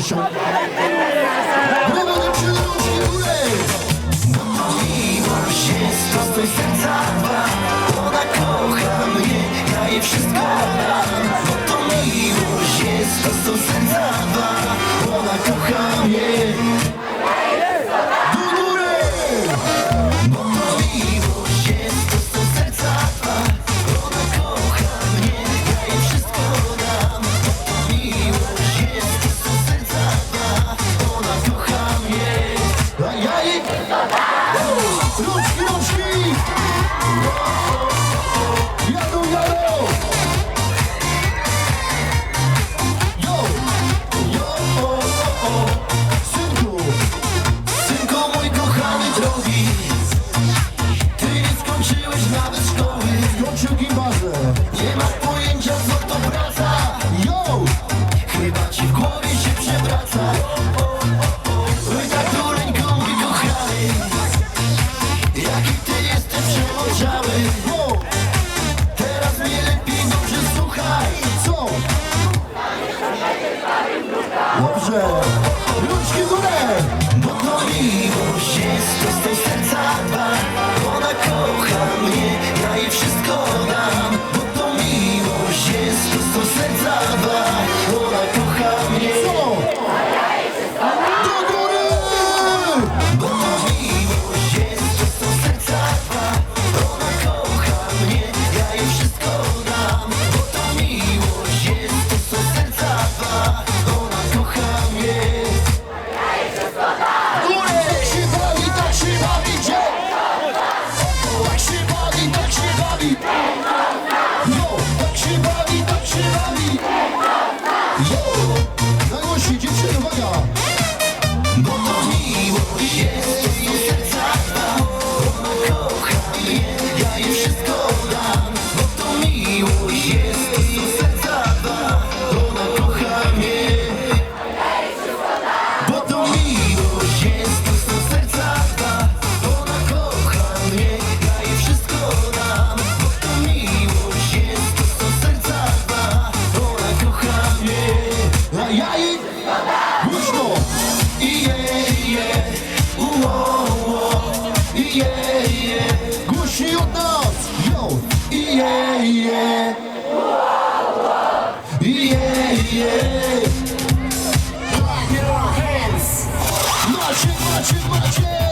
Wywodzi się z Nie masz pojęcia do serca Zagości dziewczyny, uwaga! Bo miłość jest, to serca Ona kocha mnie, wszystko Macie, macie!